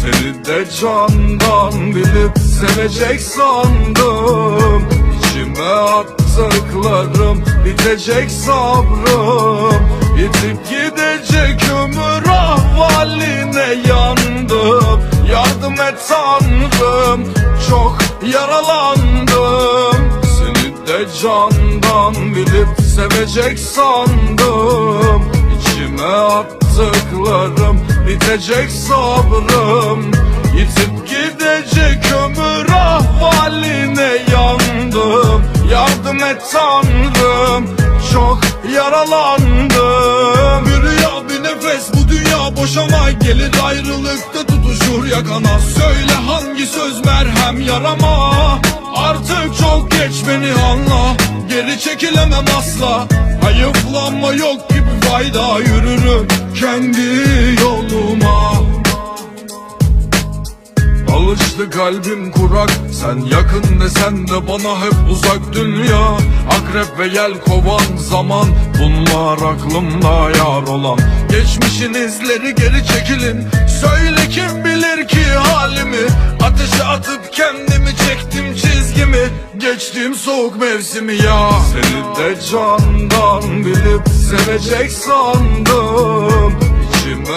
Seni de candan bilip sevecek sandım. İçime attıklarım bitecek sabrım. Yitip gidecek ömür ahvaline yandım. Yardım et tanrım çok yaralandım. Seni de candan bilip sevecek sandım. İçime attıklarım bitecek sabrım Yitip gidecek ömür ahvaline yandım. Yardım et tanrım çok yaralandım. Bir rüya bir nefes bu dünya boşama. Gelir ayrılıkta tutuşur yakana. Söyle hangi söz merhem yarama. Artık çok geç beni anla. Geri çekilemem asla. Hayıflanma yok gibi fayda. Yürürüm kendi yoluma Alıştı kalbim kurak Sen yakın desen de bana hep uzak dünya. Akrep ve yel kovan zaman Bunlar aklımda yar olan. Geçmişin izleri geri çekilin Söyle kim bilir ki halimi. Ateşe atıp kendimi çektim çizgimi. Geçtiğim soğuk mevsimi ya. Seni de candan bilip sevecek sandım. İçime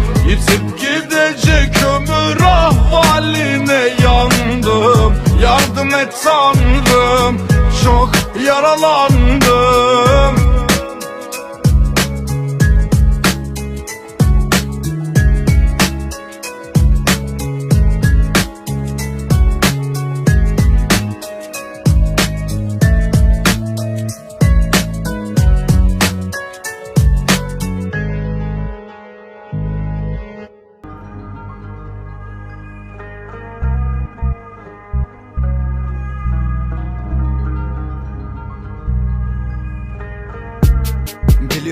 Yitip gidecek ömür ahvaline yandım. Yardım et tanrım çok yaralandım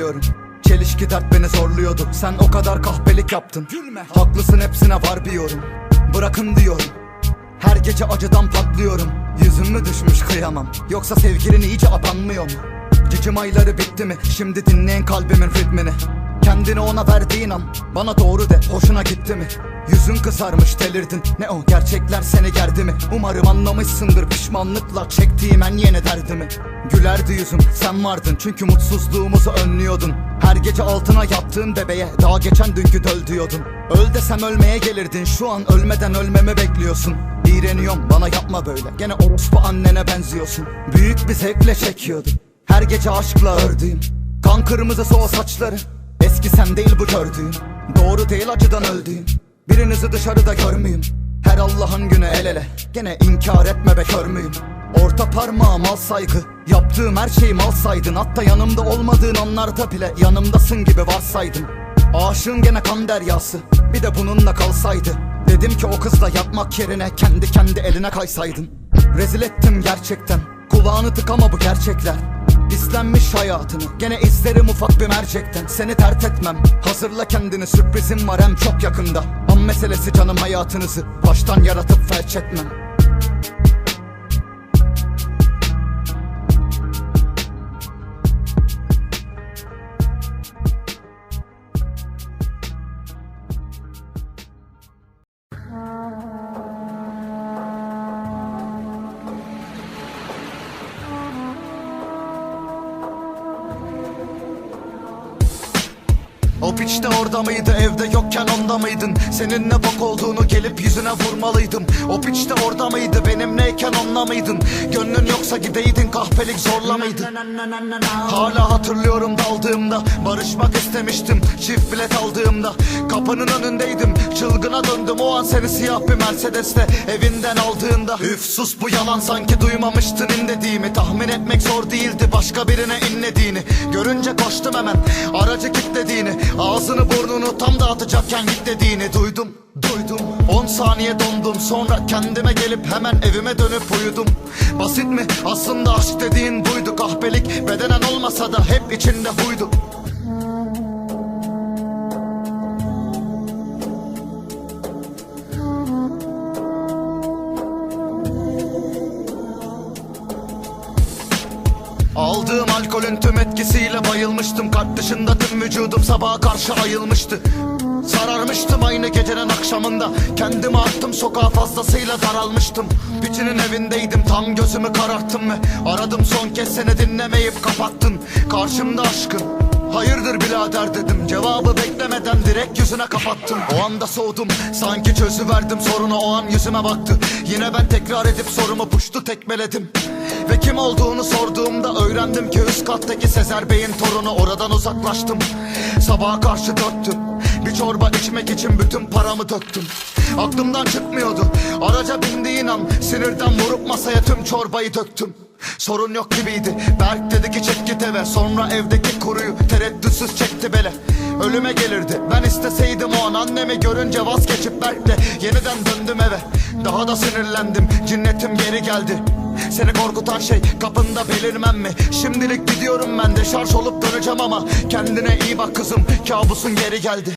Biliyorum Çelişki dert beni zorluyordu. Sen o kadar kahpelik yaptın. Gülme. Haklısın hepsine var bir yorum. Bırakın diyorum. Her gece acıdan patlıyorum. Yüzüm mü düşmüş kıyamam. Yoksa sevgilin iyice abanmıyor mu? Cicim ayları bitti mi? Şimdi dinleyin kalbimin ritmini. Kendini ona verdiğin an Bana doğru de. Hoşuna gitti mi? Yüzün kızarmış delirdin. Ne o gerçekler seni gerdi mi? Umarım anlamışsındır pişmanlıkla Çektiğim en yeni derdimi. Gülerdi yüzüm sen vardın. Çünkü mutsuzluğumuzu önlüyordun. Her gece altına yattığın bebeğe daha geçen dünkü döl diyordun. Öl desem ölmeye gelirdin. Şu an ölmeden ölmemi bekliyorsun. İğreniyorum bana yapma böyle. Gene orospu annene benziyorsun. Büyük bir zevkle çekiyordum her gece aşkla ördüğüm. Kan kırmızısı o saçları. Eski sen değil bu gördüğün Doğru değil acıdan öldüğüm Birinizi dışarıda görmeyeyim. Her Allah'ın günü el ele. Gene inkar etme be kör müyüm? Orta parmağım al saygı. Yaptığım her şeyi mal saydın Hatta yanımda olmadığın anlarda bile Yanımdasın gibi varsaydım. Aşığın gene kan deryası. Bir de bununla kalsaydı. Dedim ki o kızla yatmak yerine Kendi kendi eline kaysaydın Rezil ettim gerçekten. Kulağını tıkama bu gerçekler. İslenmiş hayatını. Gene izlerim ufak bir mercekten. Seni dert etmem. Hazırla kendini. Sürprizim var. Hem çok yakında meselesi canım hayatınızı Baştan yaratıp felç etmem O piç de orada mıydı evde yokken onda mıydın? Senin ne bok olduğunu gelip yüzüne vurmalıydım. O piç de orada mıydı benimleyken onunla mıydın? Gönlün yoksa gideydin kahpelik zorla mıydı Hala hatırlıyorum daldığımda Barışmak istemiştim çift bilet aldığımda. Kapının önündeydim çılgına döndüm O an seni siyah bir Mercedes'te evinden aldığında Üf sus bu yalan sanki duymamıştın in dediğimi. Tahmin etmek zor değildi başka birine inlediğini Görünce koştum hemen aracı kilitlediğini Ağzını burnunu tam dağıtacakken git dediğini duydum Duydum. 10 saniye dondum sonra kendime gelip hemen evime dönüp uyudum. Basit mi? Aslında aşk dediğin buydu Kahpelik bedenen olmasa da hep içinde huydu alkolün tüm etkisiyle bayılmıştım. Kalp dışında tüm vücudum sabaha karşı ayılmıştı. Sararmıştım aynı gecenin akşamında. Kendimi attım sokağa fazlasıyla daralmıştım. Bütünün evindeydim tam gözümü kararttım ve Aradım son kez seni dinlemeyip kapattın. Karşımda aşkın Hayırdır birader dedim. Cevabı beklemeden direkt yüzüne kapattım. O anda soğudum sanki çözüverdim sorunu. O an yüzüme baktı. Yine ben tekrar edip sorumu puştu tekmeledim Ve kim olduğunu sorduğumda öğrendim ki Üst kattaki Sezer Bey'in torunu. Oradan uzaklaştım. Sabaha karşı dörttüm bir çorba içmek için bütün paramı döktüm. Aklımdan çıkmıyordu. Araca bindiğin an sinirden vurup masaya tüm çorbayı döktüm. Sorun yok gibiydi. Berk dedi ki çek git eve. Sonra evdeki kuruyu tereddütsüz çekti bele. Ölüme gelirdi. Ben isteseydim o an annemi görünce vazgeçip Berk'le Yeniden döndüm eve. Daha da sinirlendim. Cinnetim geri geldi seni korkutan şey kapında belirmem mi? Şimdilik gidiyorum ben de şarj olup döneceğim ama Kendine iyi bak kızım kabusun geri geldi